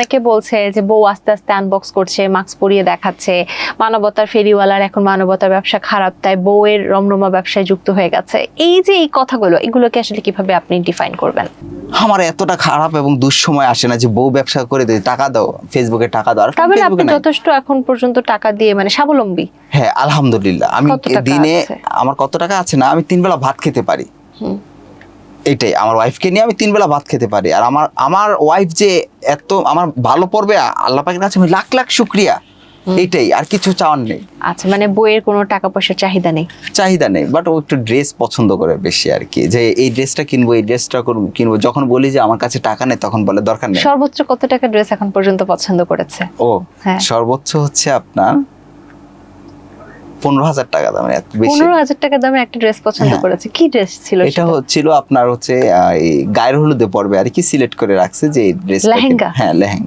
অনেকে বলছে যে বউ আস্তে আস্তে আনবক্স করছে মাস্ক পরিয়ে দেখাচ্ছে। মানবতার ফেরিওয়ালার এখন মানবতার ব্যবসা খারাপ তাই বউয়ের রমরমা ব্যবসায় যুক্ত হয়ে গেছে। এই যে এই কথাগুলো এগুলোকে আসলে কীভাবে আপনি ডিফাইন করবেন? আমার এতটা খারাপ এবং দুঃসময় আসে না যে বউ ব্যবসা করে দেয় টাকা দাও ফেসবুকে টাকা দাও তার মানে আপনি যথেষ্ট এখন পর্যন্ত টাকা দিয়ে মানে স্বাবলম্বী। হ্যাঁ আলহামদুলিল্লাহ। আমি দিনে আমার কত টাকা আছে না আমি তিন বেলা ভাত খেতে পারি। এটাই আমার ওয়াইফকে নিয়ে আমি তিন বেলা ভাত খেতে পারি। আর আমার আমার ওয়াইফ যে এত আমার ভালো পড়বে আল্লাহ পাকের কাছে আমি লাখ লাখ শুক্রিয়া। এটাই আর কিছু চাওয়ার নেই। আচ্ছা মানে বইয়ের কোনো টাকা পয়সার চাহিদা নেই? চাহিদা নেই বাট ও একটু ড্রেস পছন্দ করে বেশি আর কি। যে এই ড্রেসটা কিনবো এই ড্রেসটা কিনবো যখন বলি যে আমার কাছে টাকা নেই তখন বলে দরকার নেই। সর্বোচ্চ কত টাকা ড্রেস এখন পর্যন্ত পছন্দ করেছে? ও হ্যাঁ। সর্বোচ্চ হচ্ছে আপনার পনেরো হাজার টাকা দামের বেশি। পনেরো হাজার টাকা দামের একটা ড্রেস পছন্দ হ্যাঁ। করেছে। কি ড্রেস ছিল এটা হচ্ছিল আপনার হচ্ছে গায়ের হলুদে পড়বে আর কি সিলেক্ট করে রাখছে যে এই ড্রেস লেহেঙ্গা? হ্যাঁ লেহেঙ্গা।